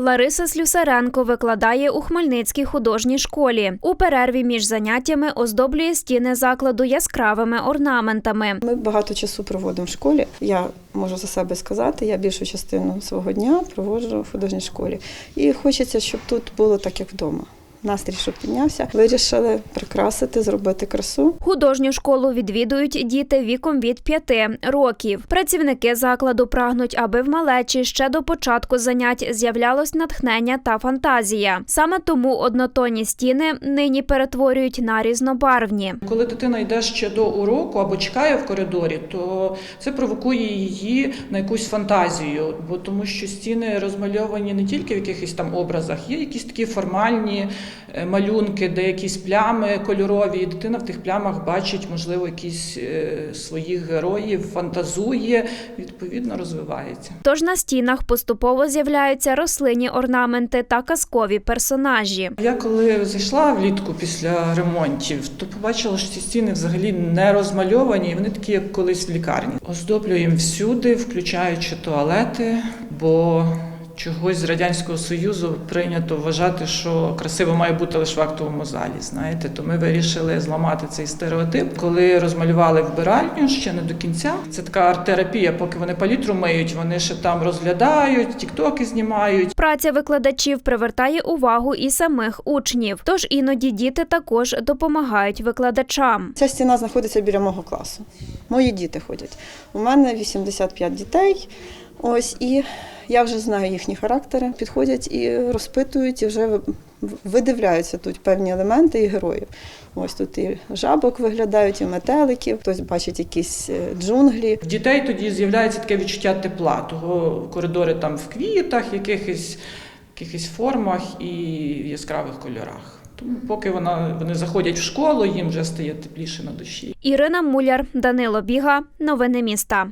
Лариса Слюсаренко викладає у Хмельницькій художній школі. У перерві між заняттями оздоблює стіни закладу яскравими орнаментами. Ми багато часу проводимо в школі. Я можу за себе сказати, я більшу частину свого дня проводжу в художній школі. І хочеться, щоб тут було так, як вдома. Настрій, щоб піднявся. Вирішили прикрасити, зробити красу. Художню школу відвідують діти віком від 5 років. Працівники закладу прагнуть, аби в малечі ще до початку занять з'являлось натхнення та фантазія. Саме тому однотонні стіни нині перетворюють на різнобарвні. Коли дитина йде ще до уроку або чекає в коридорі, то це провокує її на якусь фантазію, бо тому що стіни розмальовані не тільки в якихось там образах, є якісь такі формальні малюнки, де якісь плями кольорові, і дитина в тих плямах бачить, можливо, якісь е, своїх героїв, фантазує, відповідно розвивається. Тож на стінах поступово з'являються рослинні орнаменти та казкові персонажі. Я коли зайшла влітку після ремонтів, то побачила, що ці стіни взагалі не розмальовані, і вони такі, як колись в лікарні. Оздоблюємо всюди, включаючи туалети, бо чогось з радянського союзу прийнято вважати, що красиво має бути лише в актовому залі. Знаєте, то ми вирішили зламати цей стереотип. Коли розмалювали вбиральню, ще не до кінця. Це така арт-терапія, поки вони палітру миють, вони ще там розглядають, тіктоки знімають. Праця викладачів привертає увагу і самих учнів. Тож іноді діти також допомагають викладачам. Ця стіна знаходиться біля мого класу. Мої діти ходять. У мене 85 дітей. Ось і я вже знаю їхні характери, підходять і розпитують, і вже видивляються тут певні елементи і героїв. Ось тут і жабок виглядають, і метеликів, хтось бачить якісь е, джунглі. В дітей тоді з'являється таке відчуття тепла, того коридори там в квітах, якихось, якихось формах і в яскравих кольорах. Тому поки вона, вони заходять в школу, їм вже стає тепліше на душі. Ірина Муляр, Данило Біга. Новини міста.